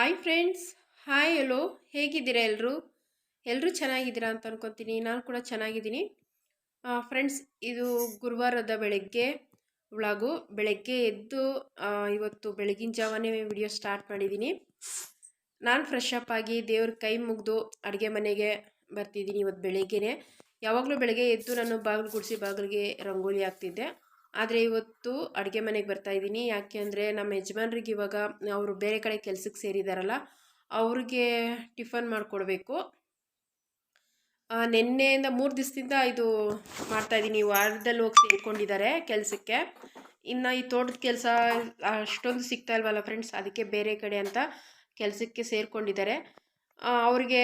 Hi friends hi hello ಹೇಗಿದ್ದೀರಾ ಎಲ್ಲರೂ ಎಲ್ಲರೂ ಚೆನ್ನಾಗಿದ್ದೀರಾ ಅಂತ ಅನ್ಕೊತೀನಿ. ನಾನು ಕೂಡ ಚೆನ್ನಾಗಿದ್ದೀನಿ. ಫ್ರೆಂಡ್ಸ್ ಇದು ಗುರುವಾರದ ಬೆಳಗ್ಗೆ ಒಳಗು ಬೆಳಗ್ಗೆ ಎದ್ದು ಇವತ್ತು ಬೆಳಗಿನ ಜಾವನೇ ವಿಡಿಯೋ ಸ್ಟಾರ್ಟ್ ಮಾಡಿದ್ದೀನಿ. ನಾನು ಫ್ರೆಶ್ ಅಪ್ ಆಗಿ ದೇವ್ರ ಕೈ ಮುಗಿದು ಅಡುಗೆ ಮನೆಗೆ ಬರ್ತಿದ್ದೀನಿ ಇವತ್ತು ಬೆಳಗ್ಗೆನೆ. ಯಾವಾಗಲೂ ಬೆಳಗ್ಗೆ ಎದ್ದು ನಾನು ಬಾಗಿಲು ಗುಡಿಸಿ ಬಾಗಿಲಿಗೆ ರಂಗೋಲಿ ಹಾಕ್ತಿದ್ದೆ. ಆದರೆ ಇವತ್ತು ಅಡುಗೆ ಮನೆಗೆ ಬರ್ತಾ ಇದ್ದೀನಿ. ಯಾಕೆ ಅಂದರೆ ನಮ್ಮ ಯಜಮಾನ್ರಿಗೆ ಇವಾಗ ಅವರು ಬೇರೆ ಕಡೆ ಕೆಲಸಕ್ಕೆ ಸೇರಿದಾರಲ್ಲ, ಅವ್ರಿಗೆ ಟಿಫನ್ ಮಾಡಿಕೊಡ್ಬೇಕು. ನಿನ್ನೆಯಿಂದ ಮೂರು ದಿವಸದಿಂದ ಇದು ಮಾಡ್ತಾಯಿದ್ದೀನಿ ವಾರದಲ್ಲಿ ಹೋಗಿ ಸೇರಿಕೊಂಡಿದ್ದಾರೆ ಕೆಲಸಕ್ಕೆ. ಇನ್ನು ಈ ತೋಟದ ಕೆಲಸ ಅಷ್ಟೊಂದು ಸಿಗ್ತಾ ಇಲ್ವಲ್ಲ ಫ್ರೆಂಡ್ಸ್ ಅದಕ್ಕೆ ಬೇರೆ ಕಡೆ ಅಂತ ಕೆಲಸಕ್ಕೆ ಸೇರಿಕೊಂಡಿದ್ದಾರೆ. ಅವ್ರಿಗೆ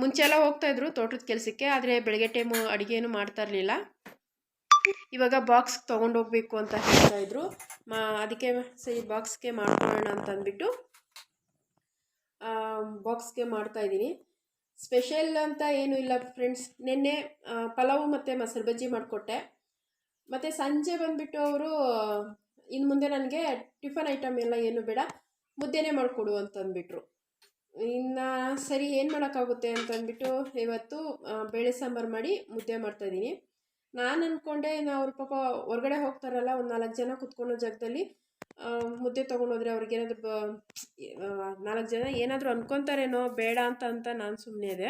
ಮುಂಚೆ ಎಲ್ಲ ಹೋಗ್ತಾಯಿದ್ರು ತೋಟದ ಕೆಲಸಕ್ಕೆ, ಆದರೆ ಬೆಳಗ್ಗೆ ಟೈಮು ಏನು ಮಾಡ್ತಾ ಇರಲಿಲ್ಲ. ಇವಾಗ ಬಾಕ್ಸ್ ತೊಗೊಂಡೋಗ್ಬೇಕು ಅಂತ ಹೇಳ್ತಾ ಇದ್ರು. ಮಾ, ಅದಕ್ಕೆ ಸರಿ ಬಾಕ್ಸ್ಗೆ ಮಾಡ್ಕೊಳ್ಳೋಣ ಅಂತ ಅಂದ್ಬಿಟ್ಟು ಬಾಕ್ಸ್ಗೆ ಮಾಡ್ತಾ ಇದ್ದೀನಿ. ಸ್ಪೆಷಲ್ ಅಂತ ಏನೂ ಇಲ್ಲ ಫ್ರೆಂಡ್ಸ್ ನಿನ್ನೆ ಪಲಾವು ಮತ್ತು ಮೊಸರು ಬಜ್ಜಿ ಮಾಡಿಕೊಟ್ಟೆ. ಮತ್ತು ಸಂಜೆ ಬಂದುಬಿಟ್ಟು ಅವರು ಇನ್ನು ಮುಂದೆ ನನಗೆ ಟಿಫನ್ ಐಟಮ್ ಎಲ್ಲ ಏನು ಬೇಡ, ಮುದ್ದೆನೇ ಮಾಡಿಕೊಡು ಅಂತ ಅಂದ್ಬಿಟ್ರು. ಇನ್ನು ಸರಿ ಏನು ಮಾಡೋಕ್ಕಾಗುತ್ತೆ ಅಂತ ಅಂದ್ಬಿಟ್ಟು ಇವತ್ತು ಬೇಳೆ ಸಾಂಬಾರು ಮಾಡಿ ಮುದ್ದೆ ಮಾಡ್ತಾಯಿದ್ದೀನಿ ನಾನು ಅಂದ್ಕೊಂಡೆ ನಾವು ಅವ್ರ ಪಾಪ ಹೊರಗಡೆ ಹೋಗ್ತಾರಲ್ಲ ಒಂದು ನಾಲ್ಕು ಜನ ಕುತ್ಕೊಳ್ಳೋ ಜಾಗದಲ್ಲಿ ಮುದ್ದೆ ತೊಗೊಂಡೋದ್ರೆ ಅವ್ರಿಗೇನಾದ್ರು ಬ ನಾಲ್ಕು ಜನ ಏನಾದರೂ ಅಂದ್ಕೊತಾರೇನೋ ಬೇಡ ಅಂತ ಅಂತ ನಾನು ಸುಮ್ಮನೆ ಇದೆ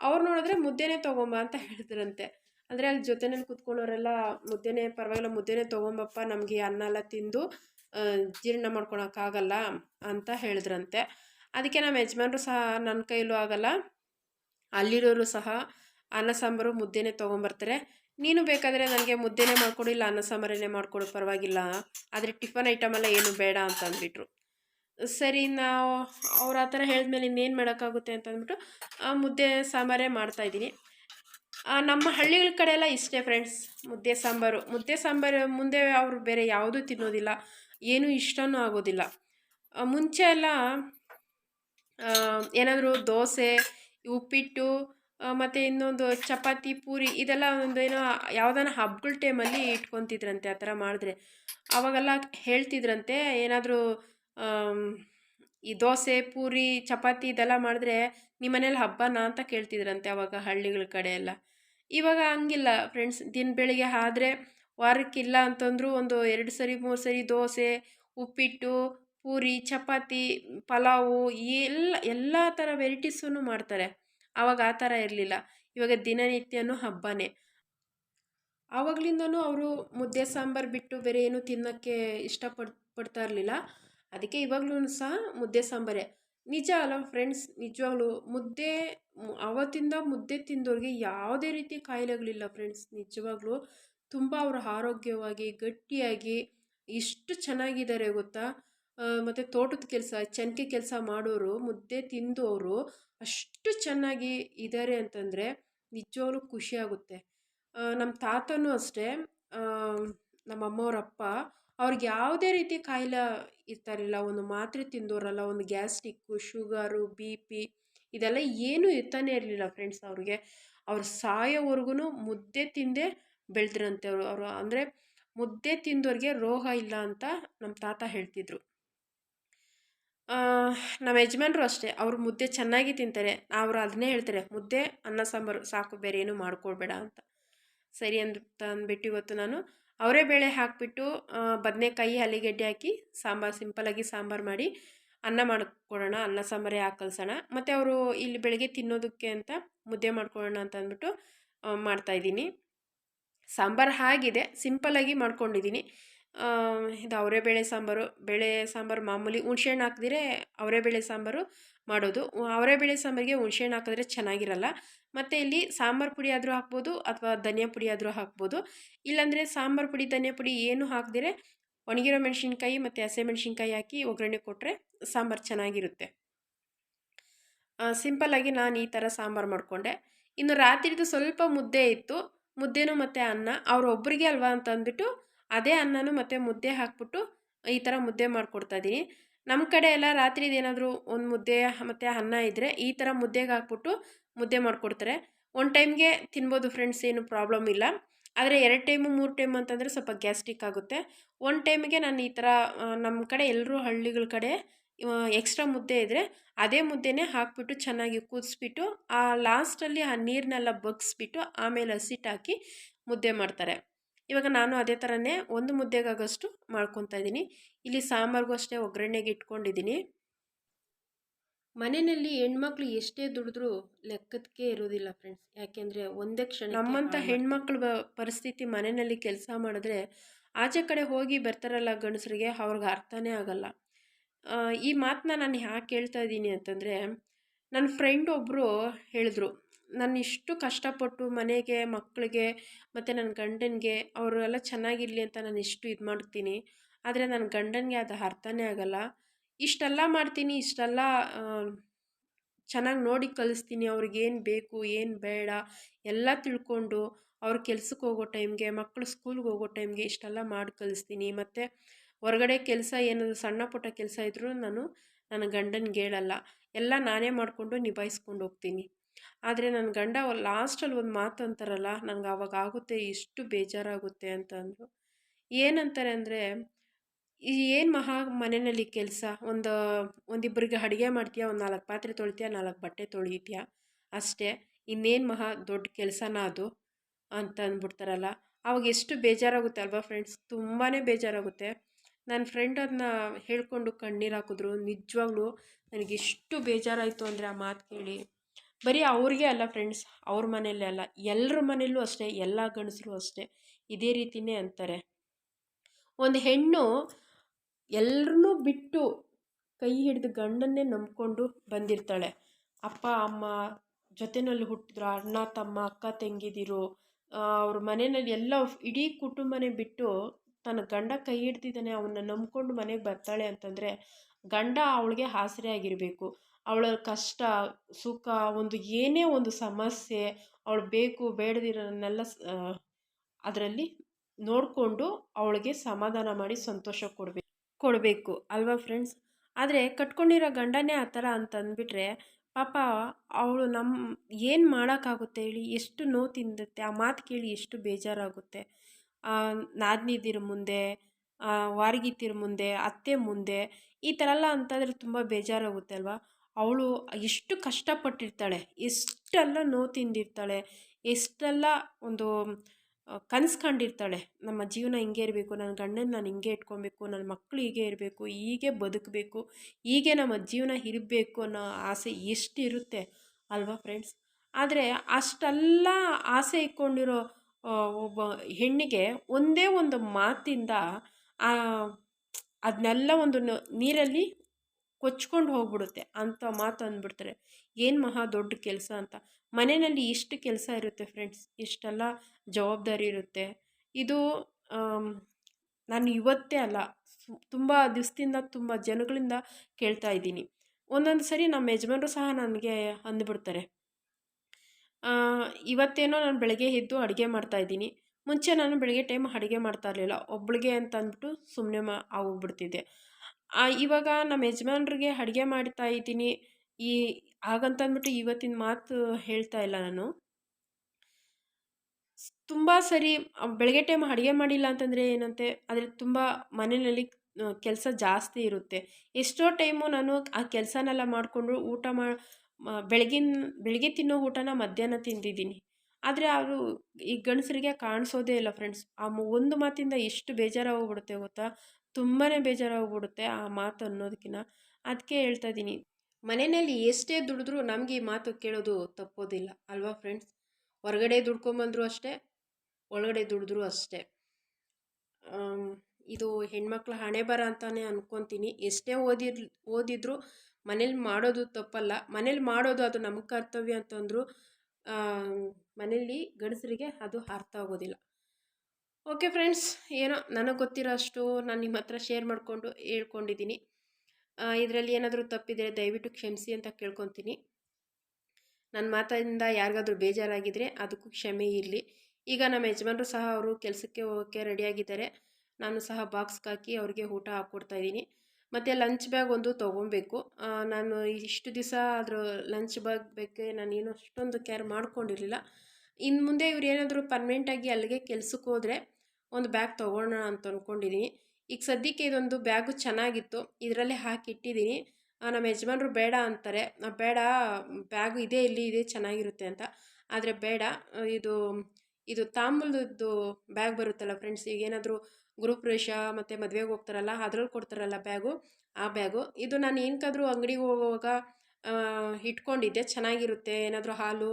ಅವ್ರು ನೋಡಿದ್ರೆ ಮುದ್ದೆನೇ ತೊಗೊಂಬ ಅಂತ ಹೇಳಿದ್ರಂತೆ. ಅಂದರೆ ಅಲ್ಲಿ ಜೊತೆನಲ್ಲಿ ಕುತ್ಕೊಳ್ಳೋರೆಲ್ಲ ಮುದ್ದೆನೇ, ಪರವಾಗಿಲ್ಲ ಮುದ್ದೆನೇ ತೊಗೊಂಬಪ್ಪ, ನಮಗೆ ಅನ್ನ ಎಲ್ಲ ತಿಂದು ಜೀರ್ಣ ಮಾಡ್ಕೊಳಕ್ಕಾಗಲ್ಲ ಅಂತ ಹೇಳಿದ್ರಂತೆ. ಅದಕ್ಕೆ ನಮ್ಮ ಯಜಮಾನ್ರು ಸಹ ನನ್ನ ಕೈಲೂ ಆಗಲ್ಲ. ಅಲ್ಲಿರೋರು ಸಹ ಅನ್ನ ಸಾಂಬಾರು ಮುದ್ದೆನೇ ತೊಗೊಂಬರ್ತಾರೆ. ನೀನು ಬೇಕಾದರೆ ನನಗೆ ಮುದ್ದೆನೇ ಮಾಡಿಕೊಡು, ಇಲ್ಲ ಅನ್ನ ಸಾಂಬಾರೇ ಮಾಡಿಕೊಡು, ಪರವಾಗಿಲ್ಲ. ಆದರೆ ಟಿಫನ್ ಐಟಮ್ ಎಲ್ಲ ಏನು ಬೇಡ ಅಂತ ಅಂದ್ಬಿಟ್ರು ಸರಿ, ನಾವು ಅವ್ರು ಆ ಥರ ಹೇಳಿದ್ಮೇಲೆ ಇನ್ನೇನು ಮಾಡೋಕ್ಕಾಗುತ್ತೆ ಅಂತ ಅಂದ್ಬಿಟ್ಟು ಆ ಮುದ್ದೆ ಸಾಂಬಾರೇ ಮಾಡ್ತಾಯಿದ್ದೀನಿ ನಮ್ಮ ಹಳ್ಳಿಗಳ ಕಡೆ ಎಲ್ಲ ಇಷ್ಟೇ ಫ್ರೆಂಡ್ಸ್ ಮುದ್ದೆ ಸಾಂಬಾರು. ಮುದ್ದೆ ಸಾಂಬಾರು ಮುಂದೆ ಅವರು ಬೇರೆ ಯಾವುದೂ ತಿನ್ನೋದಿಲ್ಲ. ಏನೂ ಇಷ್ಟನೂ ಆಗೋದಿಲ್ಲ. ಮುಂಚೆ ಎಲ್ಲ ಏನಾದರೂ ದೋಸೆ, ಉಪ್ಪಿಟ್ಟು ಮತ್ತು ಇನ್ನೊಂದು ಚಪಾತಿ, ಪೂರಿ, ಇದೆಲ್ಲ ಒಂದು ಏನೋ ಯಾವುದಾನ ಹಬ್ಬಗಳ ಟೈಮಲ್ಲಿ ಇಟ್ಕೊತಿದ್ರಂತೆ, ಆ ಥರ ಮಾಡಿದ್ರೆ. ಅವಾಗೆಲ್ಲ ಹೇಳ್ತಿದ್ರಂತೆ, ಏನಾದರೂ ಈ ದೋಸೆ, ಪೂರಿ, ಚಪಾತಿ ಇದೆಲ್ಲ ಮಾಡಿದ್ರೆ ನಿಮ್ಮ ಮನೇಲಿ ಹಬ್ಬನಾ ಅಂತ ಕೇಳ್ತಿದ್ರಂತೆ ಅವಾಗ ಹಳ್ಳಿಗಳ ಕಡೆ ಎಲ್ಲ. ಇವಾಗ ಹಂಗಿಲ್ಲ ಫ್ರೆಂಡ್ಸ್ ದಿನ ಬೆಳಿಗ್ಗೆ ಆದರೆ ವಾರಕ್ಕಿಲ್ಲ ಅಂತಂದರೂ ಒಂದು ಎರಡು ಸರಿ, ಮೂರು ಸರಿ ದೋಸೆ, ಉಪ್ಪಿಟ್ಟು, ಪೂರಿ, ಚಪಾತಿ, ಪಲಾವು, ಎಲ್ಲ ಎಲ್ಲ ಥರ ವೆರೈಟೀಸೂ ಮಾಡ್ತಾರೆ. ಆವಾಗ ಆ ಥರ ಇರಲಿಲ್ಲ. ಇವಾಗ ದಿನನಿತ್ಯನೂ ಹಬ್ಬನೇ. ಆವಾಗಲಿಂದನೂ ಅವರು ಮುದ್ದೆ ಸಾಂಬಾರು ಬಿಟ್ಟು ಬೇರೆ ಏನೂ ತಿನ್ನೋಕ್ಕೆ ಇಷ್ಟಪಡ್ ಪಡ್ತಾ ಇರಲಿಲ್ಲ. ಅದಕ್ಕೆ ಇವಾಗಲೂ ಸಹ ಮುದ್ದೆ ಸಾಂಬಾರೇ. ನಿಜ ಅಲ್ಲ ಫ್ರೆಂಡ್ಸ್, ನಿಜವಾಗ್ಲೂ ಮುದ್ದೆ, ಅವತ್ತಿಂದ ಮುದ್ದೆ ತಿಂದವ್ರಿಗೆ ಯಾವುದೇ ರೀತಿ ಕಾಯಿಲೆಗಳಿಲ್ಲ ಫ್ರೆಂಡ್ಸ್, ನಿಜವಾಗ್ಲೂ ತುಂಬ ಅವರು ಆರೋಗ್ಯವಾಗಿ, ಗಟ್ಟಿಯಾಗಿ ಎಷ್ಟು ಚೆನ್ನಾಗಿದ್ದಾರೆ ಗೊತ್ತಾ? ಮತ್ತು ತೋಟದ ಕೆಲಸ, ಚನ್ಕೆ ಕೆಲಸ ಮಾಡೋರು, ಮುದ್ದೆ ತಿಂದು ಅವರು ಅಷ್ಟು ಚೆನ್ನಾಗಿ ಇದ್ದಾರೆ ಅಂತಂದರೆ ನಿಜವಾಗ್ಲೂ ಖುಷಿ ಆಗುತ್ತೆ. ನಮ್ಮ ತಾತನೂ ಅಷ್ಟೇ ನಮ್ಮ ಅಮ್ಮವ್ರಪ್ಪ ಅವ್ರಿಗೆ ಯಾವುದೇ ರೀತಿ ಕಾಯಿಲೆ ಇರ್ತಾರಿಲ್ಲ, ಒಂದು ಮಾತ್ರೆ ತಿಂದೋರಲ್ಲ, ಒಂದು ಗ್ಯಾಸ್ಟಿಕ್ಕು ಶುಗರು, ಬಿ ಪಿ ಇದೆಲ್ಲ ಏನೂ ಇರ್ತಾನೆ ಇರಲಿಲ್ಲ ಫ್ರೆಂಡ್ಸ್ ಅವ್ರಿಗೆ. ಅವ್ರು ಸಾಯೋವರೆಗೂ ಮುದ್ದೆ ತಿಂದೇ ಬೆಳೆದ್ರಂತೆ ಅವರು. ಅವರು ಅಂದರೆ ಮುದ್ದೆ ತಿಂದವ್ರಿಗೆ ರೋಗ ಇಲ್ಲ ಅಂತ ನಮ್ಮ ತಾತ ಹೇಳ್ತಿದ್ರು. ನಮ್ಮ ಯಜಮಾನ್ರು ಅಷ್ಟೇ. ಅವರು ಮುದ್ದೆ ಚೆನ್ನಾಗಿ ತಿಂತಾರೆ. ಅವರು ಅದನ್ನೇ ಹೇಳ್ತಾರೆ, ಮುದ್ದೆ, ಅನ್ನ, ಸಾಂಬಾರು, ಸಾಕು, ಬೇರೆ ಏನು ಮಾಡ್ಕೊಳ್ಬೇಡ ಅಂತ. ಸರಿ ಅಂತ ಅಂದ್ಬಿಟ್ಟು ಇವತ್ತು ನಾನು ಅವರೇ ಬೇಳೆ ಹಾಕಿಬಿಟ್ಟು ಬದನೆಕಾಯಿ ಆಲೂಗೆಡ್ಡೆ ಹಾಕಿ ಸಾಂಬಾರು ಸಿಂಪಲಾಗಿ ಸಾಂಬಾರು ಮಾಡಿ ಅನ್ನ ಮಾಡಿಕೊಡೋಣ, ಅನ್ನ, ಸಾಂಬಾರೇ ಹಾಕಲ್ಸೋಣ. ಮತ್ತು ಅವರು ಇಲ್ಲಿ ಬೆಳಗ್ಗೆ ತಿನ್ನೋದಕ್ಕೆ ಅಂತ ಮುದ್ದೆ ಮಾಡ್ಕೊಳ್ಳೋಣ ಅಂತ ಅಂದ್ಬಿಟ್ಟು ಮಾಡ್ತಾಯಿದ್ದೀನಿ ಸಾಂಬಾರು ಆಗಿದೆ ಸಿಂಪಲಾಗಿ ಮಾಡ್ಕೊಂಡಿದ್ದೀನಿ. ಇದು ಅವರೇ ಬೇಳೆ ಸಾಂಬಾರು ಬೇಳೆ ಸಾಂಬಾರು ಮಾಮೂಲಿ ಹುಣ್ಸೆಹಣ್ಣು ಹಾಕಿದ್ರೆ ಅವರೇ ಬೇಳೆ ಸಾಂಬಾರು ಮಾಡೋದು. ಅವರೇ ಬೇಳೆ ಸಾಂಬಾರಿಗೆ ಹುಣ್ಸೆಹಣ್ಣು ಹಾಕಿದ್ರೆ ಚೆನ್ನಾಗಿರಲ್ಲ. ಮತ್ತು ಇಲ್ಲಿ ಸಾಂಬಾರು ಪುಡಿ ಆದರೂ ಹಾಕ್ಬೋದು ಅಥವಾ ಧನಿಯಾ ಪುಡಿ ಆದರೂ ಹಾಕ್ಬೋದು. ಇಲ್ಲಾಂದರೆ ಸಾಂಬಾರು ಪುಡಿ, ಧನಿಯಾ ಪುಡಿ ಏನು ಹಾಕಿದರೆ ಒಣಗಿರೋ ಮೆಣಸಿನ್ಕಾಯಿ ಮತ್ತು ಹಸಿಮೆಣ್ಸಿನ್ಕಾಯಿ ಹಾಕಿ ಒಗ್ಗರಣೆ ಕೊಟ್ಟರೆ ಸಾಂಬಾರು ಚೆನ್ನಾಗಿರುತ್ತೆ. ಸಿಂಪಲ್ಲಾಗಿ ನಾನು ಈ ಥರ ಸಾಂಬಾರು ಮಾಡಿಕೊಂಡೆ. ಇನ್ನು ರಾತ್ರಿದು ಸ್ವಲ್ಪ ಮುದ್ದೆ ಇತ್ತು. ಮುದ್ದೆನೂ ಮತ್ತು ಅನ್ನ. ಅವ್ರೊಬ್ಬರಿಗೆ ಅಲ್ವಾ ಅಂತ ಅಂದ್ಬಿಟ್ಟು ಅದೇ ಅನ್ನನೂ ಮತ್ತು ಮುದ್ದೆ ಹಾಕ್ಬಿಟ್ಟು ಈ ಥರ ಮುದ್ದೆ ಮಾಡಿಕೊಡ್ತಾ ಇದ್ದೀನಿ. ನಮ್ಮ ಕಡೆ ಎಲ್ಲ ರಾತ್ರಿದು ಏನಾದರೂ ಒಂದು ಮುದ್ದೆ ಮತ್ತು ಅನ್ನ ಇದ್ದರೆ ಈ ಥರ ಮುದ್ದೆಗೆ ಹಾಕ್ಬಿಟ್ಟು ಮುದ್ದೆ ಮಾಡಿಕೊಡ್ತಾರೆ. ಒಂದು ಟೈಮ್ಗೆ ತಿನ್ಬೋದು ಫ್ರೆಂಡ್ಸ್, ಏನು ಪ್ರಾಬ್ಲಮ್ ಇಲ್ಲ. ಆದರೆ ಎರಡು ಟೈಮು, ಮೂರು ಟೈಮ್ ಅಂತಂದರೆ ಸ್ವಲ್ಪ ಗ್ಯಾಸ್ಟ್ರಿಕ್ ಆಗುತ್ತೆ. ಒಂದು ಟೈಮ್ಗೆ ನಾನು ಈ ಥರ ನಮ್ಮ ಕಡೆ ಎಲ್ಲರೂ ಹಳ್ಳಿಗಳ ಕಡೆ ಎಕ್ಸ್ಟ್ರಾ ಮುದ್ದೆ ಇದ್ದರೆ ಅದೇ ಮುದ್ದೆನೇ ಹಾಕ್ಬಿಟ್ಟು ಚೆನ್ನಾಗಿ ಕುದಿಸ್ಬಿಟ್ಟು, ಆ ಲಾಸ್ಟಲ್ಲಿ ಆ ನೀರನ್ನೆಲ್ಲ ಬಗ್ಸ್ಬಿಟ್ಟು ಆಮೇಲೆ ಹಸಿಟ್ಟು ಹಾಕಿ ಮುದ್ದೆ ಮಾಡ್ತಾರೆ. ಇವಾಗ ನಾನು ಅದೇ ಥರನೇ ಒಂದು ಮುದ್ದೆಗಾಗೋಷ್ಟು ಮಾಡ್ಕೊತಾ ಇದ್ದೀನಿ. ಇಲ್ಲಿ ಸಾಂಬಾರಿಗೂ ಅಷ್ಟೇ ಒಗ್ಗರಣೆಗೆ ಇಟ್ಕೊಂಡಿದ್ದೀನಿ. ಮನೆಯಲ್ಲಿ ಹೆಣ್ಮಕ್ಳು ಎಷ್ಟೇ ದುಡಿದ್ರೂ ಲೆಕ್ಕಕ್ಕೆ ಇರೋದಿಲ್ಲ ಫ್ರೆಂಡ್ಸ್. ಯಾಕೆಂದರೆ ಒಂದೇ ಕ್ಷಣ ನಮ್ಮಂಥ ಹೆಣ್ಮಕ್ಳ ಪರಿಸ್ಥಿತಿ ಮನೆಯಲ್ಲಿ ಕೆಲಸ ಮಾಡಿದ್ರೆ ಆಚೆ ಕಡೆ ಹೋಗಿ ಬರ್ತಾರಲ್ಲ ಗಂಡಸರಿಗೆ ಅವ್ರಿಗೆ ಅರ್ಥನೇ ಆಗಲ್ಲ. ಈ ಮಾತನ್ನ ನಾನು ಯಾಕೆ ಹೇಳ್ತಾ ಇದ್ದೀನಿ ಅಂತಂದರೆ ನನ್ನ ಫ್ರೆಂಡ್ ಒಬ್ಬರು ಹೇಳಿದ್ರು ನಾನು ಇಷ್ಟು ಕಷ್ಟಪಟ್ಟು ಮನೆಗೆ, ಮಕ್ಕಳಿಗೆ ಮತ್ತು ನನ್ನ ಗಂಡನಿಗೆ ಅವರೆಲ್ಲ ಚೆನ್ನಾಗಿರಲಿ ಅಂತ ನಾನು ಇಷ್ಟು ಇದು ಮಾಡ್ತೀನಿ. ಆದರೆ ನನ್ನ ಗಂಡನಿಗೆ ಅದು ಅರ್ಥನೇ ಆಗಲ್ಲ. ಇಷ್ಟೆಲ್ಲ ಮಾಡ್ತೀನಿ, ಇಷ್ಟೆಲ್ಲ ಚೆನ್ನಾಗಿ ನೋಡಿ ಕಲಿಸ್ತೀನಿ. ಅವ್ರಿಗೇನು ಬೇಕು, ಏನು ಬೇಡ ಎಲ್ಲ ತಿಳ್ಕೊಂಡು ಅವ್ರ ಕೆಲ್ಸಕ್ಕೆ ಹೋಗೋ ಟೈಮ್ಗೆ ಮಕ್ಕಳು ಸ್ಕೂಲ್ಗೆ ಹೋಗೋ ಟೈಮ್ಗೆ ಇಷ್ಟೆಲ್ಲ ಮಾಡಿ ಕಲಿಸ್ತೀನಿ. ಮತ್ತು ಹೊರಗಡೆ ಕೆಲಸ ಏನಾದರೂ ಸಣ್ಣ ಪುಟ್ಟ ಕೆಲಸ ಇದ್ದರೂ ನಾನು ನನ್ನ ಗಂಡನಿಗೆ ಹೇಳಲ್ಲ. ಎಲ್ಲ ನಾನೇ ಮಾಡಿಕೊಂಡು ನಿಭಾಯಿಸ್ಕೊಂಡು ಹೋಗ್ತೀನಿ. ಆದರೆ ನನ್ನ ಗಂಡ ಲಾಸ್ಟಲ್ಲಿ ಒಂದು ಮಾತು ಅಂತಾರಲ್ಲ ನನಗೆ ಆವಾಗ ಆಗುತ್ತೆ, ಇಷ್ಟು ಬೇಜಾರಾಗುತ್ತೆ ಅಂತಂದರು. ಏನಂತಾರೆ ಅಂದರೆ, ಈ ಏನು ಮಹಾ ಮನೆಯಲ್ಲಿ ಕೆಲಸ? ಒಂದು ಒಂದಿಬ್ಬರಿಗೆ ಅಡುಗೆ ಮಾಡ್ತೀಯಾ, ಒಂದು ನಾಲ್ಕು ಪಾತ್ರೆ ತೊಳಿತೀಯಾ, ನಾಲ್ಕು ಬಟ್ಟೆ ತೊಳಿತೀಯಾ? ಅಷ್ಟೇ, ಇನ್ನೇನು ಮಹಾ ದೊಡ್ಡ ಕೆಲಸನ ಅದು? ಅಂತ ಅಂದ್ಬಿಡ್ತಾರಲ್ಲ ಆವಾಗ ಎಷ್ಟು ಬೇಜಾರಾಗುತ್ತೆ ಅಲ್ವಾ ಫ್ರೆಂಡ್ಸ್? ತುಂಬಾ ಬೇಜಾರಾಗುತ್ತೆ. ನನ್ನ ಫ್ರೆಂಡ್ ಅದನ್ನ ಹೇಳ್ಕೊಂಡು ಕಣ್ಣೀರು ಹಾಕಿದ್ರು. ನಿಜವಾಗ್ಲೂ ನನಗೆ ಎಷ್ಟು ಬೇಜಾರಾಯಿತು ಅಂದರೆ ಆ ಮಾತು ಕೇಳಿ. ಬರೀ ಅವ್ರಿಗೆ ಅಲ್ಲ ಫ್ರೆಂಡ್ಸ್ ಅವ್ರ ಮನೆಯಲ್ಲೇ ಅಲ್ಲ ಎಲ್ಲರ ಮನೆಯಲ್ಲೂ ಅಷ್ಟೇ, ಎಲ್ಲ ಗಂಡಸರು ಅಷ್ಟೇ, ಇದೇ ರೀತಿಯೇ ಅಂತಾರೆ. ಒಂದು ಹೆಣ್ಣು ಎಲ್ಲರನ್ನೂ ಬಿಟ್ಟು ಕೈ ಹಿಡಿದು ಗಂಡನ್ನೇ ನಂಬಿಕೊಂಡು ಬಂದಿರ್ತಾಳೆ. ಅಪ್ಪ, ಅಮ್ಮ ಜೊತೆನಲ್ಲಿ ಹುಟ್ಟಿದ್ರು, ಅಣ್ಣ, ತಮ್ಮ, ಅಕ್ಕ, ತಂಗಿದಿರು ಅವ್ರ ಮನೆಯಲ್ಲಿ ಎಲ್ಲ ಇಡೀ ಕುಟುಂಬನೇ ಬಿಟ್ಟು ತನ್ನ ಗಂಡ ಕೈ ಹಿಡ್ದಿದ್ದಾನೆ ಅವನ್ನ ನಂಬ್ಕೊಂಡು ಮನೆಗೆ ಬರ್ತಾಳೆ ಅಂತಂದರೆ ಗಂಡ ಅವಳಿಗೆ ಆಸರೆ ಆಗಿರಬೇಕು. ಅವಳ ಕಷ್ಟ, ಸುಖ, ಒಂದು ಏನೇ ಒಂದು ಸಮಸ್ಯೆ ಅವಳು ಬೇಕು ಬೇಡದಿರೋನ್ನೆಲ್ಲ ಅದರಲ್ಲಿ ನೋಡಿಕೊಂಡು ಅವಳಿಗೆ ಸಮಾಧಾನ ಮಾಡಿ ಸಂತೋಷ ಕೊಡಬೇಕು ಕೊಡಬೇಕು ಅಲ್ವಾ ಫ್ರೆಂಡ್ಸ್? ಆದರೆ ಕಟ್ಕೊಂಡಿರೋ ಗಂಡನೇ ಆ ಥರ ಅಂತ ಅಂದ್ಬಿಟ್ರೆ ಪಾಪ ಅವಳು ನಮ್ಮ ಏನು ಮಾಡೋಕ್ಕಾಗುತ್ತೆ ಹೇಳಿ? ಎಷ್ಟು ನೋವು ತಿಂದುತ್ತೆ ಆ ಮಾತು ಕೇಳಿ ಎಷ್ಟು ಬೇಜಾರಾಗುತ್ತೆ? ನಾದ್ನಿದಿರ ಮುಂದೆ ವಾರ್ಗಿತಿರ ಮುಂದೆ, ಅತ್ತೆ ಮುಂದೆ ಈ ಥರ ಎಲ್ಲ ಅಂತಂದರೆ ತುಂಬ ಬೇಜಾರಾಗುತ್ತೆ ಅಲ್ವಾ? ಅವಳು ಎಷ್ಟು ಕಷ್ಟಪಟ್ಟಿರ್ತಾಳೆ, ಎಷ್ಟೆಲ್ಲ ನೋವು ತಿಂದಿರ್ತಾಳೆ, ಎಷ್ಟೆಲ್ಲ ಒಂದು ಕನಸು ಕಂಡಿರ್ತಾಳೆ. ನಮ್ಮ ಜೀವನ ಹಿಂಗೆ ಇರಬೇಕು, ನನ್ನ ಗಂಡನ ನಾನು ಹಿಂಗೆ ಇಟ್ಕೊಬೇಕು, ನನ್ನ ಮಕ್ಕಳು ಹೀಗೆ ಇರಬೇಕು, ಹೀಗೆ ಬದುಕಬೇಕು, ಹೀಗೆ ನಮ್ಮ ಜೀವನ ಇರಬೇಕು ಅನ್ನೋ ಆಸೆ ಎಷ್ಟು ಇರುತ್ತೆ ಅಲ್ವಾ ಫ್ರೆಂಡ್ಸ್ ಆದರೆ ಅಷ್ಟೆಲ್ಲ ಆಸೆ ಇಟ್ಕೊಂಡಿರೋ ಒಬ್ಬ ಹೆಣ್ಣಿಗೆ ಒಂದೇ ಒಂದು ಮಾತಿಂದ ಅದನ್ನೆಲ್ಲ ಒಂದು ನೀರಲ್ಲಿ ಕೊಚ್ಕೊಂಡು ಹೋಗ್ಬಿಡುತ್ತೆ ಅಂತ ಮಾತು ಅಂದ್ಬಿಡ್ತಾರೆ. ಏನು ಮಹಾ ದೊಡ್ಡ ಕೆಲಸ ಅಂತ. ಮನೆಯಲ್ಲಿ ಇಷ್ಟು ಕೆಲಸ ಇರುತ್ತೆ ಫ್ರೆಂಡ್ಸ್ ಇಷ್ಟೆಲ್ಲ ಜವಾಬ್ದಾರಿ ಇರುತ್ತೆ. ಇದು ನಾನು ಇವತ್ತೇ ಅಲ್ಲ, ತುಂಬ ದಿವಸದಿಂದ ತುಂಬ ಜನಗಳಿಂದ ಕೇಳ್ತಾ ಇದ್ದೀನಿ. ಒಂದೊಂದು ಸರಿ ನಮ್ಮ ಯಜಮಾನರು ಸಹ ನನಗೆ ಅಂದ್ಬಿಡ್ತಾರೆ. ಇವತ್ತೇನೋ ನಾನು ಬೆಳಗ್ಗೆ ಎದ್ದು ಅಡುಗೆ ಮಾಡ್ತಾಯಿದ್ದೀನಿ ಮುಂಚೆ ನಾನು ಬೆಳಗ್ಗೆ ಟೈಮ್ ಅಡುಗೆ ಮಾಡ್ತಾ ಇರಲಿಲ್ಲ. ಒಬ್ಬಳಿಗೆ ಅಂತ ಅಂದ್ಬಿಟ್ಟು ಸುಮ್ಮನೆ ಮಾ, ಆಗೋಗ್ಬಿಡ್ತಿದ್ದೆ. ಇವಾಗ ನಮ್ಮ ಯಜಮಾನ್ರಿಗೆ ಅಡುಗೆ ಮಾಡ್ತಾ ಇದ್ದೀನಿ. ಈ ಹಾಗಂತಂದ್ಬಿಟ್ಟು ಇವತ್ತಿನ ಮಾತು ಹೇಳ್ತಾ ಇಲ್ಲ ನಾನು. ತುಂಬ ಸರಿ, ಬೆಳಗ್ಗೆ ಟೈಮ್ ಅಡುಗೆ ಮಾಡಿಲ್ಲ ಅಂತಂದರೆ ಏನಂತೆ ಆದರೆ ತುಂಬ ಮನೆಯಲ್ಲಿ ಕೆಲಸ ಜಾಸ್ತಿ ಇರುತ್ತೆ. ಎಷ್ಟೋ ಟೈಮು ನಾನು ಆ ಕೆಲಸನೆಲ್ಲ ಮಾಡಿಕೊಂಡು ಊಟ ಮಾ ಬೆಳಗಿನ, ಬೆಳಗ್ಗೆ ತಿನ್ನೋ ಊಟನ ಮಧ್ಯಾಹ್ನ ತಿಂದಿದ್ದೀನಿ. ಆದರೆ ಅವರು ಈ ಗಂಡಸರಿಗೆ ಕಾಣಿಸೋದೇ ಇಲ್ಲ ಫ್ರೆಂಡ್ಸ್ ಆ ಒಂದು ಮಾತಿಂದ ಎಷ್ಟು ಬೇಜಾರಾಗೋಗ್ಬಿಡುತ್ತೆ ಗೊತ್ತಾ? ತುಂಬಾ ಬೇಜಾರಾಗ್ಬಿಡುತ್ತೆ ಆ ಮಾತು ಅನ್ನೋದಕ್ಕಿಂತ ಅದಕ್ಕೆ ಹೇಳ್ತಾ ಇದ್ದೀನಿ ಮನೆಯಲ್ಲಿ ಎಷ್ಟೇ ದುಡಿದ್ರೂ ನಮಗೆ ಈ ಮಾತು ಕೇಳೋದು ತಪ್ಪೋದಿಲ್ಲ, ಅಲ್ವಾ ಫ್ರೆಂಡ್ಸ್? ಹೊರಗಡೆ ದುಡ್ಕೊಂಬಂದ್ರು ಅಷ್ಟೇ, ಒಳಗಡೆ ದುಡಿದ್ರೂ ಅಷ್ಟೇ. ಇದು ಹೆಣ್ಮಕ್ಳು ಹಣೆ ಬರ ಅಂತಲೇ ಅನ್ಕೊತೀನಿ. ಎಷ್ಟೇ ಓದಿರ್ ಓದಿದ್ರು ಮನೇಲಿ ಮಾಡೋದು ತಪ್ಪಲ್ಲ. ಮನೇಲಿ ಮಾಡೋದು ಅದು ನಮ್ಮ ಕರ್ತವ್ಯ ಅಂತಂದರೂ ಮನೇಲಿ ಗಂಡಸರಿಗೆ ಅದು ಅರ್ಥ ಆಗೋದಿಲ್ಲ. ಓಕೆ ಫ್ರೆಂಡ್ಸ್, ಏನೋ ನನಗೆ ಗೊತ್ತಿರೋ ಅಷ್ಟು ನಾನು ನಿಮ್ಮ ಹತ್ರ ಶೇರ್ ಮಾಡಿಕೊಂಡು ಹೇಳ್ಕೊಂಡಿದ್ದೀನಿ ಇದರಲ್ಲಿ ಏನಾದರೂ ತಪ್ಪಿದರೆ ದಯವಿಟ್ಟು ಕ್ಷಮಿಸಿ ಅಂತ ಕೇಳ್ಕೊತೀನಿ. ನನ್ನ ಮಾತಿಂದ ಯಾರಿಗಾದ್ರೂ ಬೇಜಾರಾಗಿದ್ದರೆ ಅದಕ್ಕೂ ಕ್ಷಮೆ ಇರಲಿ. ಈಗ ನಮ್ಮ ಯಜಮಾನರು ಸಹ ಅವರು ಕೆಲಸಕ್ಕೆ ಹೋಗೋಕ್ಕೆ ರೆಡಿಯಾಗಿದ್ದಾರೆ. ನಾನು ಸಹ ಬಾಕ್ಸ್ಗೆ ಹಾಕಿ ಅವ್ರಿಗೆ ಊಟ ಹಾಕ್ಕೊಡ್ತಾ ಇದ್ದೀನಿ. ಮತ್ತು ಲಂಚ್ ಬ್ಯಾಗ್ ಒಂದು ತೊಗೊಬೇಕು. ನಾನು ಇಷ್ಟು ದಿವಸ ಅದ್ರ ಲಂಚ್ ಬ್ಯಾಗ್ ಬಗ್ಗೆ ನಾನು ಏನೂ ಅಷ್ಟೊಂದು ಕೇರ್ ಮಾಡ್ಕೊಂಡಿರಲಿಲ್ಲ. ಇನ್ನು ಮುಂದೆ ಇವ್ರು ಏನಾದರೂ ಪರ್ಮನೆಂಟಾಗಿ ಅಲ್ಲಿಗೆ ಕೆಲಸಕ್ಕೆ ಹೋದರೆ ಒಂದು ಬ್ಯಾಗ್ ತೊಗೊಳ್ಳೋಣ ಅಂತ ಅಂದ್ಕೊಂಡಿದ್ದೀನಿ ಈಗ ಸದ್ಯಕ್ಕೆ ಇದೊಂದು ಬ್ಯಾಗು ಚೆನ್ನಾಗಿತ್ತು. ಇದರಲ್ಲೇ ಹಾಕಿಟ್ಟಿದ್ದೀನಿ ನಮ್ಮ ಯಜಮಾನ್ರು ಬೇಡ ಅಂತಾರೆ. ಬೇಡ ಬ್ಯಾಗು ಇದೇ ಇಲ್ಲಿ, ಇದೇ ಚೆನ್ನಾಗಿರುತ್ತೆ ಅಂತ. ಆದರೆ ಬೇಡ ಇದು ಇದು ತಾಂಬೂಲದ್ದು ಬ್ಯಾಗ್ ಬರುತ್ತಲ್ಲ ಫ್ರೆಂಡ್ಸ್ ಈಗ ಏನಾದರೂ ಗೃಹಪ್ರವೇಶ ಮತ್ತು ಮದುವೆಗೆ ಹೋಗ್ತಾರಲ್ಲ ಅದ್ರಲ್ಲಿ ಕೊಡ್ತಾರಲ್ಲ ಬ್ಯಾಗು ಆ ಬ್ಯಾಗು ಇದು ನಾನು ಏನಕ್ಕಾದರೂ ಅಂಗಡಿಗೆ ಹೋಗುವಾಗ ಇಟ್ಕೊಂಡಿದ್ದೆ. ಚೆನ್ನಾಗಿರುತ್ತೆ. ಏನಾದರೂ ಹಾಲು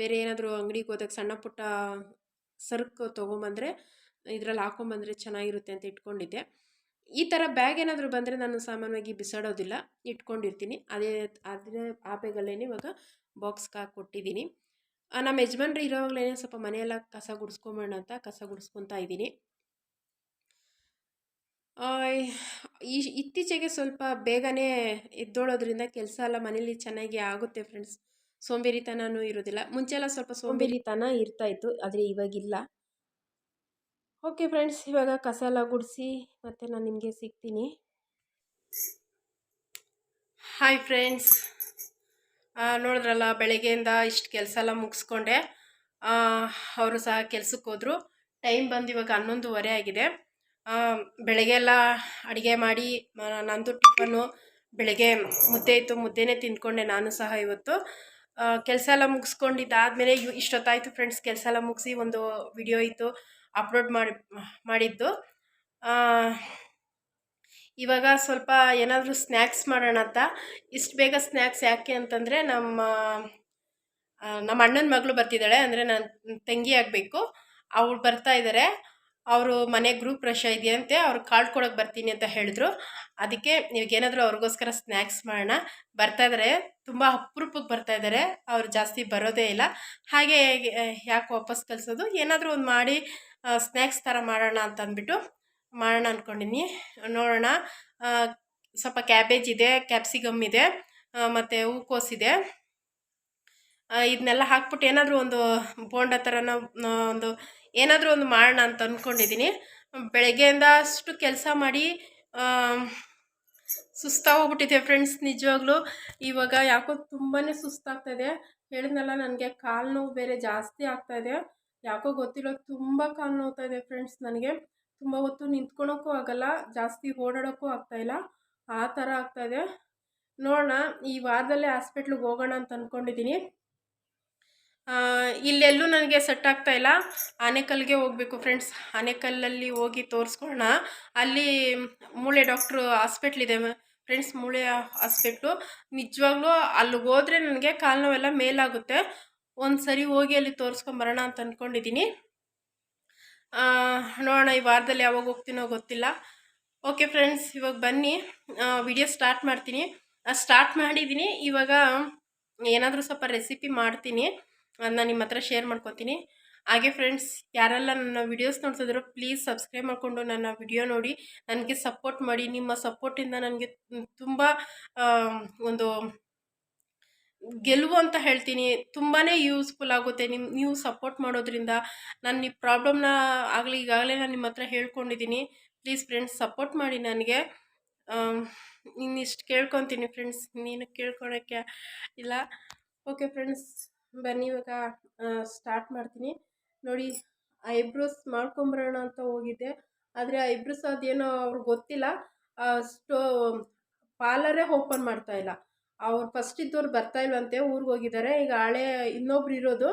ಬೇರೆ ಏನಾದರೂ ಅಂಗಡಿಗೆ ಹೋದಾಗ ಸಣ್ಣ ಪುಟ್ಟ, ಸರ್ಕು ತೊಗೊಂಬಂದರೆ ಇದರಲ್ಲಿ ಹಾಕೊಂಬಂದರೆ ಚೆನ್ನಾಗಿರುತ್ತೆ ಅಂತ ಇಟ್ಕೊಂಡಿದ್ದೆ. ಈ ಥರ ಬ್ಯಾಗ್ ಏನಾದರೂ ಬಂದರೆ ನಾನು ಸಾಮಾನ್ಯವಾಗಿ ಬಿಸಾಡೋದಿಲ್ಲ, ಇಟ್ಕೊಂಡಿರ್ತೀನಿ. ಅದೇ ಅದೇ ಆ ಬ್ಯಾಗಲ್ಲೇ ಇವಾಗ ಬಾಕ್ಸ್ಗೆ ಹಾಕಿ ಕೊಟ್ಟಿದ್ದೀನಿ ನಮ್ಮ ಯಜಮಾನ್ರು ಇರೋವಾಗಲೇ ಸ್ವಲ್ಪ ಮನೆಯೆಲ್ಲ ಕಸ ಗುಡಿಸ್ಕೊಂಬೋಣ ಅಂತ ಕಸ ಗುಡಿಸ್ಕೊತಾ ಇದ್ದೀನಿ. ಈ, ಇತ್ತೀಚೆಗೆ ಸ್ವಲ್ಪ ಬೇಗನೆ ಎದ್ದೋಳೋದ್ರಿಂದ ಕೆಲಸ ಎಲ್ಲ ಮನೇಲಿ ಚೆನ್ನಾಗಿ ಆಗುತ್ತೆ ಫ್ರೆಂಡ್ಸ್ ಸೋಂಬೇರಿತನನೂ ಇರೋದಿಲ್ಲ. ಮುಂಚೆಲ್ಲ ಸ್ವಲ್ಪ ಸೋಂಬೇರಿತನ ಇರ್ತಾಯಿತ್ತು ಆದರೆ ಇವಾಗಿಲ್ಲ. ಓಕೆ ಫ್ರೆಂಡ್ಸ್ ಇವಾಗ ಕಸ ಎಲ್ಲ ಗುಡಿಸಿ ಮತ್ತೆ ನಾನು ನಿಮಗೆ ಸಿಗ್ತೀನಿ. ಹಾಯ್ ಫ್ರೆಂಡ್ಸ್ ನೋಡಿದ್ರಲ್ಲ, ಬೆಳಗ್ಗೆಯಿಂದ ಇಷ್ಟು ಕೆಲಸ ಎಲ್ಲ ಮುಗಿಸ್ಕೊಂಡೆ. ಅವರು ಸಹ ಕೆಲ್ಸಕ್ಕೆ ಹೋದರು. ಟೈಮ್ ಬಂದು ಇವಾಗ ಹನ್ನೊಂದುವರೆ ಆಗಿದೆ. ಬೆಳಗ್ಗೆ ಎಲ್ಲ ಅಡುಗೆ ಮಾಡಿ ನಂದು ಟಿಫನ್ನು ಬೆಳಗ್ಗೆ ಮುದ್ದೆ ಇತ್ತು, ಮುದ್ದೆನೇ ತಿಂದ್ಕೊಂಡೆ ನಾನು ಸಹ ಇವತ್ತು. ಕೆಲಸ ಎಲ್ಲ ಮುಗಿಸ್ಕೊಂಡಿದ್ದಾದಮೇಲೆ ಇಷ್ಟೊತ್ತಾಯಿತು ಫ್ರೆಂಡ್ಸ್ ಕೆಲಸ ಎಲ್ಲ ಮುಗಿಸಿ ಒಂದು ವಿಡಿಯೋ ಇತ್ತು. ಅಪ್ಲೋಡ್ ಮಾಡಿ, ಮಾಡಿದ್ದು. ಇವಾಗ ಸ್ವಲ್ಪ ಏನಾದರೂ ಸ್ನ್ಯಾಕ್ಸ್ ಮಾಡೋಣ ಅಂತ. ಇಷ್ಟು ಬೇಗ ಸ್ನ್ಯಾಕ್ಸ್ ಯಾಕೆ ಅಂತಂದರೆ ನಮ್ಮ ನಮ್ಮ ಅಣ್ಣನ ಮಗಳು ಬರ್ತಿದ್ದಾಳೆ. ಅಂದರೆ ನನ್ನ ತಂಗಿ ಆಗಬೇಕು. ಅವಳು ಬರ್ತಾ ಇದ್ದಾರೆ ಅವರು ಮನೆ ಗ್ರೂಪ್ ರಶ ಇದೆಯಂತೆ ಅವ್ರು ಕಾರ್ಡ್ ಕೊಡೋಕೆ ಬರ್ತೀನಿ ಅಂತ ಹೇಳಿದ್ರು. ಅದಕ್ಕೆ ನೀವೇನಾದರೂ ಅವ್ರಿಗೋಸ್ಕರ ಸ್ನ್ಯಾಕ್ಸ್ ಮಾಡೋಣ. ಬರ್ತಾ ಇದ್ದಾರೆ ತುಂಬ ಅಪರೂಪಕ್ಕೆ ಬರ್ತಾ ಇದ್ದಾರೆ ಅವ್ರು ಜಾಸ್ತಿ ಬರೋದೇ ಇಲ್ಲ. ಹಾಗೆ ಯಾಕೆ ವಾಪಸ್ ಕಲಿಸೋದು ಏನಾದರೂ ಒಂದು ಮಾಡಿ ಸ್ನ್ಯಾಕ್ಸ್ ಥರ ಮಾಡೋಣ ಅಂತ ಅಂದ್ಬಿಟ್ಟು ಮಾಡೋಣ ಅಂದ್ಕೊಂಡಿನಿ ನೋಡೋಣ. ಸ್ವಲ್ಪ ಕ್ಯಾಬೇಜ್ ಇದೆ ಕ್ಯಾಪ್ಸಿಕಮ್ ಇದೆ ಮತ್ತು ಇದೆ. ಇದನ್ನೆಲ್ಲ ಹಾಕ್ಬಿಟ್ಟು ಏನಾದರೂ ಒಂದು ಬೋಂಡ ಥರನೋ ಒಂದು ಏನಾದರೂ ಒಂದು ಮಾಡೋಣ ಅಂತ ಅಂದ್ಕೊಂಡಿದ್ದೀನಿ ಬೆಳಗ್ಗೆಯಿಂದ ಅಷ್ಟು ಕೆಲಸ ಮಾಡಿ ಸುಸ್ತಾಗೋಗ್ಬಿಟ್ಟಿದೆ ಫ್ರೆಂಡ್ಸ್ ನಿಜವಾಗ್ಲೂ. ಇವಾಗ ಯಾಕೋ ತುಂಬಾ ಸುಸ್ತಾಗ್ತಾಯಿದೆ ಹೇಳಿದ್ನಲ್ಲ ನನಗೆ ಕಾಲು ನೋವು ಬೇರೆ ಜಾಸ್ತಿ ಆಗ್ತಾ ಇದೆ. ಯಾಕೋ ಗೊತ್ತಿಲ್ಲ, ತುಂಬ ಕಾಲು ನೋವ್ತಾ ಇದೆ ಫ್ರೆಂಡ್ಸ್ ನನಗೆ. ತುಂಬ ಹೊತ್ತು ನಿಂತ್ಕೊಳೋಕ್ಕೂ ಆಗಲ್ಲ, ಜಾಸ್ತಿ ಓಡಾಡೋಕ್ಕೂ ಆಗ್ತಾಯಿಲ್ಲ ಆ ಥರ ಆಗ್ತಾಯಿದೆ ನೋಡೋಣ, ಈ ವಾರದಲ್ಲೇ ಹಾಸ್ಪಿಟ್ಲಿಗೆ ಹೋಗೋಣ ಅಂತ ಅಂದ್ಕೊಂಡಿದ್ದೀನಿ ಇಲ್ಲೆಲ್ಲೂ ನನಗೆ ಸೆಟ್ ಆಗ್ತಾ ಇಲ್ಲ. ಆನೆಕಲ್ಗೆ ಹೋಗಬೇಕು ಫ್ರೆಂಡ್ಸ್ ಆನೆಕಲ್ಲಲ್ಲಿ ಹೋಗಿ ತೋರಿಸ್ಕೊಳ್ಳೋಣ ಅಲ್ಲಿ ಮೂಳೆ ಡಾಕ್ಟ್ರು ಹಾಸ್ಪಿಟ್ಲಿದೆ ಫ್ರೆಂಡ್ಸ್ ಮೂಳೆ ಹಾಸ್ಪಿಟ್ಲು ನಿಜವಾಗ್ಲೂ ಅಲ್ಲಿಗೆ ಹೋದರೆ ನನಗೆ ಕಾಲು ನೋವೆಲ್ಲ ಮೇಲಾಗುತ್ತೆ. ಒಂದು ಸರಿ ಹೋಗಿ ಅಲ್ಲಿ ತೋರಿಸ್ಕೊಂಬರೋಣ ಅಂತ ಅಂದ್ಕೊಂಡಿದ್ದೀನಿ ನೋಡೋಣ ಈ ವಾರದಲ್ಲಿ ಯಾವಾಗ ಹೋಗ್ತೀನೋ ಗೊತ್ತಿಲ್ಲ. ಓಕೆ ಫ್ರೆಂಡ್ಸ್ ಇವಾಗ ಬನ್ನಿ. ವಿಡಿಯೋ ಸ್ಟಾರ್ಟ್ ಮಾಡ್ತೀನಿ. ಸ್ಟಾರ್ಟ್ ಮಾಡಿದ್ದೀನಿ ಇವಾಗ ಏನಾದರೂ ಸ್ವಲ್ಪ ರೆಸಿಪಿ ಮಾಡ್ತೀನಿ. ಅದನ್ನ ನಿಮ್ಮ ಹತ್ರ ಶೇರ್ ಮಾಡ್ಕೊತೀನಿ. ಹಾಗೆ ಫ್ರೆಂಡ್ಸ್ ಯಾರೆಲ್ಲ ನನ್ನ ವಿಡಿಯೋಸ್ ನೋಡ್ತಿದ್ರು ಪ್ಲೀಸ್ ಸಬ್ಸ್ಕ್ರೈಬ್ ಮಾಡಿಕೊಂಡು ನನ್ನ ವಿಡಿಯೋ ನೋಡಿ. ನನಗೆ ಸಪೋರ್ಟ್ ಮಾಡಿ. ನಿಮ್ಮ ಸಪೋರ್ಟಿಂದ ನನಗೆ ತುಂಬ ಒಂದು ಗೆಲುವು ಅಂತ ಹೇಳ್ತೀನಿ. ತುಂಬಾ ಯೂಸ್ಫುಲ್ ಆಗುತ್ತೆ ನಿಮ್ಮ ನೀವು ಸಪೋರ್ಟ್ ಮಾಡೋದ್ರಿಂದ. ನಾನು ಈ ಪ್ರಾಬ್ಲಮ್ನ ಆಗಲಿ, ಈಗಾಗಲೇ ನಾನು ನಿಮ್ಮ ಹತ್ರ ಹೇಳ್ಕೊಂಡಿದ್ದೀನಿ. ಪ್ಲೀಸ್ ಫ್ರೆಂಡ್ಸ್ ಸಪೋರ್ಟ್ ಮಾಡಿ ನನಗೆ. ಇನ್ನಿಷ್ಟು ಕೇಳ್ಕೊತೀನಿ ಫ್ರೆಂಡ್ಸ್ ನೀನು ಕೇಳ್ಕೊಳಕ್ಕೆ ಇಲ್ಲ. ಓಕೆ ಫ್ರೆಂಡ್ಸ್ ಬನ್ನಿ ಇವಾಗ ಸ್ಟಾರ್ಟ್ ಮಾಡ್ತೀನಿ. ನೋಡಿ ಐಬ್ರೋಸ್ ಮಾಡ್ಕೊಂಬರೋಣ ಅಂತ ಹೋಗಿದ್ದೆ. ಆದರೆ ಐಬ್ರೋಸ್ ಅದೇನೋ ಅವ್ರಿಗೆ ಗೊತ್ತಿಲ್ಲ. ಸ್ಟೋ, ಪಾರ್ಲರೇ ಓಪನ್ ಮಾಡ್ತಾ ಇಲ್ಲ. ಅವ್ರು ಫಸ್ಟ್ ಇದ್ದವ್ರು ಬರ್ತಾ ಇಲ್ವಂತೆ, ಊರಿಗೆ ಹೋಗಿದ್ದಾರೆ. ಈಗ ಹಳೆ ಇನ್ನೊಬ್ರು ಇರೋದು.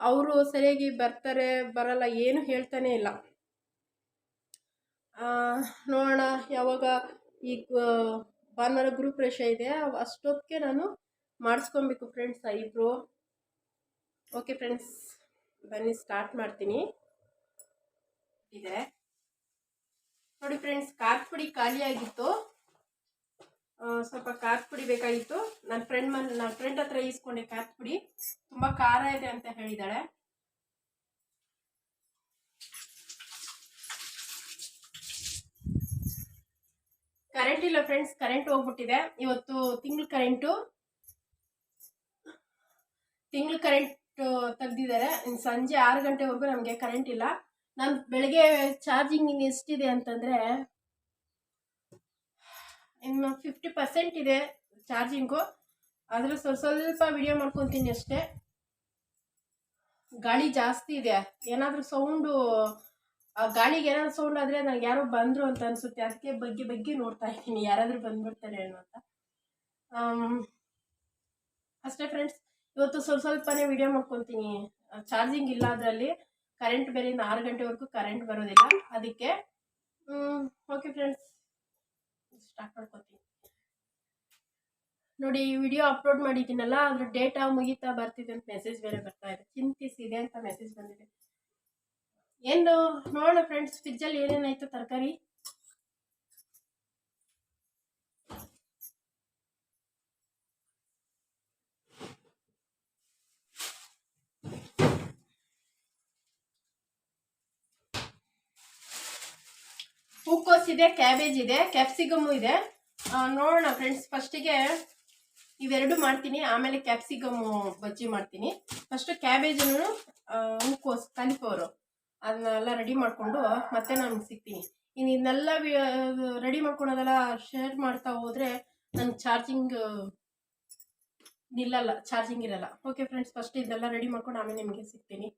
ಅವರು ಸರಿಯಾಗಿ ಬರ್ತಾರೆ, ಬರಲ್ಲ, ಏನು ಹೇಳ್ತಾನೆ ಇಲ್ಲ. ನೋಡೋಣ, ಯಾವಾಗ ಈಗ ಭಾನುವಾರ ಗ್ರೂಪ್ ರಶ ಇದೆ. ಅಷ್ಟೊತ್ತಿಗೆ ನಾನು ಮಾಡಿಸ್ಕೊಬೇಕು ಫ್ರೆಂಡ್ಸ್ ಐಬ್ರೋ. ಓಕೆ ಫ್ರೆಂಡ್ಸ್ ಬನ್ನಿ ಸ್ಟಾರ್ಟ್ ಮಾಡ್ತೀನಿ. ಇದೆ. ನೋಡಿ ಫ್ರೆಂಡ್ಸ್ ಖಾರದ ಪುಡಿ ಖಾಲಿ ಆಗಿತ್ತು. ಸ್ವಲ್ಪ ಖಾರದ ಪುಡಿ ಬೇಕಾಗಿತ್ತು. ನನ್ನ ಫ್ರೆಂಡ್ ಮನ್ ನನ್ನ ಫ್ರೆಂಡ್ ಹತ್ರ ಈಸ್ಕೊಂಡೆ ಕಾರ್ ಪುಡಿ. ತುಂಬ ಖಾರ ಇದೆ ಅಂತ ಹೇಳಿದಾಳೆ. ಕರೆಂಟ್ ಇಲ್ಲ ಫ್ರೆಂಡ್ಸ್ ಕರೆಂಟ್ ಹೋಗ್ಬಿಟ್ಟಿದೆ. ಇವತ್ತು ತಿಂಗಳು ಕರೆಂಟು ತಿಂಗಳ ಕರೆಂಟ್ ತೆಗ್ದಿದ್ದಾರೆ. ಸಂಜೆ ಆರು ಗಂಟೆವರೆಗೂ ನಮಗೆ ಕರೆಂಟ್ ಇಲ್ಲ. ನಾನು ಬೆಳಗ್ಗೆ ಚಾರ್ಜಿಂಗ್ ಇನ್ನು ಎಷ್ಟಿದೆ ಅಂತಂದರೆ, ಇನ್ನು ಫಿಫ್ಟಿ ಪರ್ಸೆಂಟ್ ಇದೆ ಚಾರ್ಜಿಂಗು ಆದರೆ ಸ್ವಲ್ಪ ಸ್ವಲ್ಪ ವಿಡಿಯೋ ಮಾಡ್ಕೊತೀನಿ ಅಷ್ಟೇ. ಗಾಳಿ ಜಾಸ್ತಿ ಇದೆ. ಏನಾದರೂ ಸೌಂಡು ಗಾಳಿಗೆ ಏನಾದ್ರು ಸೌಂಡ್ ಆದರೆ ನನಗೆ ಯಾರೋ ಬಂದರು ಅಂತ ಅನಿಸುತ್ತೆ. ಅದಕ್ಕೆ ಬಗ್ಗೆ ಬಗ್ಗೆ ನೋಡ್ತಾ ಇದ್ದೀನಿ. ಯಾರಾದರೂ ಬಂದ್ಬಿಡ್ತಾರೆ ಅಂತ ಅಷ್ಟೇ ಫ್ರೆಂಡ್ಸ್ ಇವತ್ತು ಸ್ವಲ್ಪ ಸ್ವಲ್ಪನೇ ವಿಡಿಯೋ ಮಾಡ್ಕೊತೀನಿ. ಚಾರ್ಜಿಂಗ್ ಇಲ್ಲ ಅದರಲ್ಲಿ ಕರೆಂಟ್ ಬೇರೆ ಇನ್ನು ಆರು ಗಂಟೆವರೆಗೂ ಕರೆಂಟ್ ಬರೋದಿಲ್ಲ. ಅದಕ್ಕೆ ಓಕೆ ಫ್ರೆಂಡ್ಸ್ ಸ್ಟಾರ್ಟ್ ಮಾಡ್ಕೊತೀನಿ. ನೋಡಿ, ಈ ವಿಡಿಯೋ ಅಪ್ಲೋಡ್ ಮಾಡಿದ್ದೀನಲ್ಲ, ಅದ್ರ ಡೇಟಾ ಮುಗಿತಾ ಬರ್ತಿದೆ ಅಂತ ಮೆಸೇಜ್ ಬೇರೆ ಬರ್ತಾ ಇದೆ. ಚಿಂತಿಸಿದೆ ಅಂತ ಮೆಸೇಜ್ ಬಂದಿದೆ. ಏನು, ನೋಡೋಣ ಫ್ರೆಂಡ್ಸ್ ಫ್ರಿಜ್ಜಲ್ಲಿ ಏನೇನಾಯಿತು ತರಕಾರಿ? ಹೂಕೋಸ್ ಇದೆ ಕ್ಯಾಬೇಜ್ ಇದೆ. ಕ್ಯಾಪ್ಸಿಕಮ್ಮು ಇದೆ ನೋಡೋಣ ಫ್ರೆಂಡ್ಸ್ ಫಸ್ಟಿಗೆ ಇವೆರಡು ಮಾಡ್ತೀನಿ. ಆಮೇಲೆ ಕ್ಯಾಪ್ಸಿಕಮ್ಮು ಬಜ್ಜಿ ಮಾಡ್ತೀನಿ. ಫಸ್ಟ್ ಕ್ಯಾಬೇಜನ್ನು ಹೂಕೋಸ್ ಕಾಲಿಫ್ಲವರು ಅದನ್ನೆಲ್ಲ ರೆಡಿ ಮಾಡಿಕೊಂಡು ಮತ್ತೆ ನಾನು ಸಿಗ್ತೀನಿ. ಇನ್ನು ಇದನ್ನೆಲ್ಲ ರೆಡಿ ಮಾಡ್ಕೊಳೋದೆಲ್ಲ ಶೇರ್ ಮಾಡ್ತಾ ಹೋದರೆ ನನ್ನ ಚಾರ್ಜಿಂಗ್ ನಿಲ್ಲಲ್ಲ ಚಾರ್ಜಿಂಗ್ ಇರಲ್ಲ. ಓಕೆ ಫ್ರೆಂಡ್ಸ್ ಫಸ್ಟ್ ಇದೆಲ್ಲ ರೆಡಿ ಮಾಡ್ಕೊಂಡು ಆಮೇಲೆ ನಿಮಗೆ ಸಿಗ್ತೀನಿ.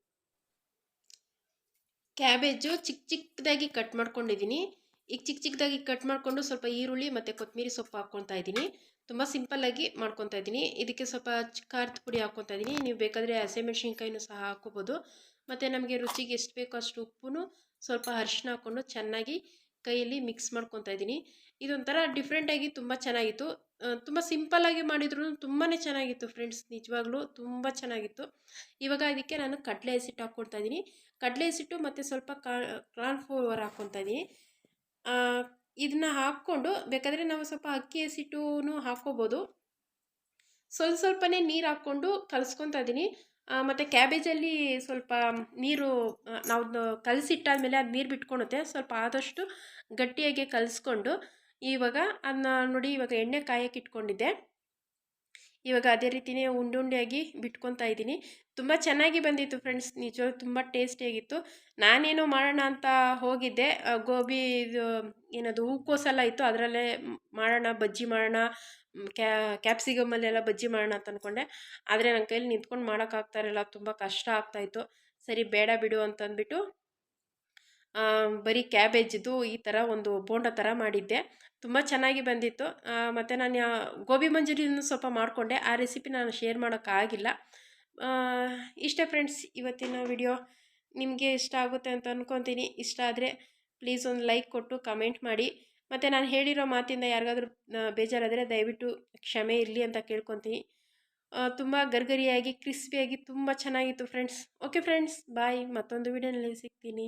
ಕ್ಯಾಬೇಜು ಚಿಕ್ಕ ಚಿಕ್ಕದಾಗಿ ಕಟ್ ಮಾಡ್ಕೊಂಡಿದ್ದೀನಿ. ಈಗ ಚಿಕ್ಕ ಚಿಕ್ಕದಾಗಿ ಕಟ್ ಮಾಡಿಕೊಂಡು ಸ್ವಲ್ಪ ಈರುಳ್ಳಿ ಮತ್ತು ಕೊತ್ತಂಬರಿ ಸೊಪ್ಪು ಹಾಕ್ಕೊತಾ ಇದ್ದೀನಿ. ತುಂಬ ಸಿಂಪಲ್ಲಾಗಿ ಮಾಡ್ಕೊತಾ ಇದ್ದೀನಿ. ಇದಕ್ಕೆ ಸ್ವಲ್ಪ ಖಾರದ ಪುಡಿ ಹಾಕ್ಕೊತಾ ಇದ್ದೀನಿ. ನೀವು ಬೇಕಾದರೆ ಹಸಿಮೆಣ್ಸಿನ್ಕಾಯಿನೂ ಸಹ ಹಾಕ್ಕೋಬೋದು. ಮತ್ತು ನಮಗೆ ರುಚಿಗೆ ಎಷ್ಟು ಬೇಕೋ ಅಷ್ಟು ಉಪ್ಪು ಸ್ವಲ್ಪ ಅರಿಶಿನ ಹಾಕ್ಕೊಂಡು ಚೆನ್ನಾಗಿ ಕೈಯಲ್ಲಿ ಮಿಕ್ಸ್ ಮಾಡ್ಕೊತಾ ಇದ್ದೀನಿ. ಇದೊಂಥರ ಡಿಫ್ರೆಂಟಾಗಿ ತುಂಬ ಚೆನ್ನಾಗಿತ್ತು. ತುಂಬ ಸಿಂಪಲ್ಲಾಗಿ ಮಾಡಿದ್ರು ತುಂಬಾ ಚೆನ್ನಾಗಿತ್ತು ಫ್ರೆಂಡ್ಸ್. ನಿಜವಾಗ್ಲೂ ತುಂಬ ಚೆನ್ನಾಗಿತ್ತು. ಇವಾಗ ಇದಕ್ಕೆ ನಾನು ಕಡಲೆ ಹಸಿಟ್ಟು ಹಾಕ್ಕೊಳ್ತಾ ಇದ್ದೀನಿ. ಕಡಲೆ ಹಸಿಟ್ಟು ಮತ್ತು ಸ್ವಲ್ಪ ಕಾರ್ನ್ ಫ್ಲೋವರ್ ಹಾಕ್ಕೊತಾ ಇದ್ದೀನಿ ಇದನ್ನ ಹಾಕ್ಕೊಂಡು ಬೇಕಾದರೆ ನಾವು ಸ್ವಲ್ಪ ಅಕ್ಕಿ ಹಸಿಟ್ಟು ಹಾಕ್ಕೋಬೋದು. ಸ್ವಲ್ಪ ಸ್ವಲ್ಪನೇ ನೀರು ಹಾಕ್ಕೊಂಡು ಕಲಿಸ್ಕೊತಾ ಇದ್ದೀನಿ ಮತ್ತು ಕ್ಯಾಬೇಜಲ್ಲಿ ಸ್ವಲ್ಪ ನೀರು ನಾವು ಕಲಸಿಟ್ಟಾದ್ಮೇಲೆ ಅದು ನೀರು ಬಿಟ್ಕೊಳುತ್ತೆ. ಸ್ವಲ್ಪ ಆದಷ್ಟು ಗಟ್ಟಿಯಾಗಿ ಕಲಸ್ಕೊಂಡು ಇವಾಗ ಅದನ್ನ ನೋಡಿ ಇವಾಗ ಎಣ್ಣೆ ಕಾಯಕ್ಕೆ ಇಟ್ಕೊಂಡಿದ್ದೆ. ಇವಾಗ ಅದೇ ರೀತಿಯೇ ಉಂಡೆ ಆಗಿ ಬಿಟ್ಕೊತಾ ಇದ್ದೀನಿ. ತುಂಬ ಚೆನ್ನಾಗಿ ಬಂದಿತ್ತು ಫ್ರೆಂಡ್ಸ್ ನಿಜವಾಗಿ ತುಂಬ ಟೇಸ್ಟಿಯಾಗಿತ್ತು ನಾನೇನು ಮಾಡೋಣ ಅಂತ ಹೋಗಿದ್ದೆ. ಗೋಬಿ ಇದು, ಏನದು, ಹೂಕೋಸೆಲ್ಲ ಇತ್ತು. ಅದರಲ್ಲೇ ಮಾಡೋಣ, ಬಜ್ಜಿ ಮಾಡೋಣ ಕ್ಯಾ ಕ್ಯಾಪ್ಸಿಕಮಲ್ಲೆಲ್ಲ ಬಜ್ಜಿ ಮಾಡೋಣ ಅಂತ ಅಂದ್ಕೊಂಡೆ ಆದರೆ ನನ್ನ ಕೈಲಿ ನಿಂತ್ಕೊಂಡು ಮಾಡೋಕ್ಕಾಗ್ತಾ ಇರಲಿಲ್ಲ. ತುಂಬ ಕಷ್ಟ ಆಗ್ತಾಯಿತ್ತು ಸರಿ, ಬೇಡ ಬಿಡು ಅಂತಂದ್ಬಿಟ್ಟು ಬರೀ ಕ್ಯಾಬೇಜ್ದು ಈ ಥರ ಒಂದು ಬೋಂಡ ಥರ ಮಾಡಿದ್ದೆ. ತುಂಬ ಚೆನ್ನಾಗಿ ಬಂದಿತ್ತು. ಮತ್ತು ನಾನು ಗೋಬಿ ಮಂಚೂರಿಯನ್ನು ಸ್ವಲ್ಪ ಮಾಡಿಕೊಂಡೆ. ಆ ರೆಸಿಪಿ ನಾನು ಶೇರ್ ಮಾಡೋಕ್ಕಾಗಿಲ್ಲ ಇಷ್ಟೇ ಫ್ರೆಂಡ್ಸ್, ಇವತ್ತಿನ ವಿಡಿಯೋ ನಿಮಗೆ ಇಷ್ಟ ಆಗುತ್ತೆ ಅಂತ ಅಂದ್ಕೊತೀನಿ ಇಷ್ಟ ಆದರೆ ಪ್ಲೀಸ್ ಒಂದು ಲೈಕ್ ಕೊಟ್ಟು ಕಮೆಂಟ್ ಮಾಡಿ. ಮತ್ತು ನಾನು ಹೇಳಿರೋ ಮಾತಿಂದ ಯಾರಿಗಾದ್ರೂ ಬೇಜಾರಾದರೆ ದಯವಿಟ್ಟು ಕ್ಷಮೆ ಇರಲಿ ಅಂತ ಕೇಳ್ಕೊತೀನಿ. ತುಂಬ ಗರ್ಗರಿಯಾಗಿ, ಕ್ರಿಸ್ಪಿಯಾಗಿ ತುಂಬ ಚೆನ್ನಾಗಿತ್ತು ಫ್ರೆಂಡ್ಸ್. ಓಕೆ ಫ್ರೆಂಡ್ಸ್, ಬಾಯ್. ಮತ್ತೊಂದು ವಿಡಿಯೋನಲ್ಲಿ ಸಿಗ್ತೀನಿ.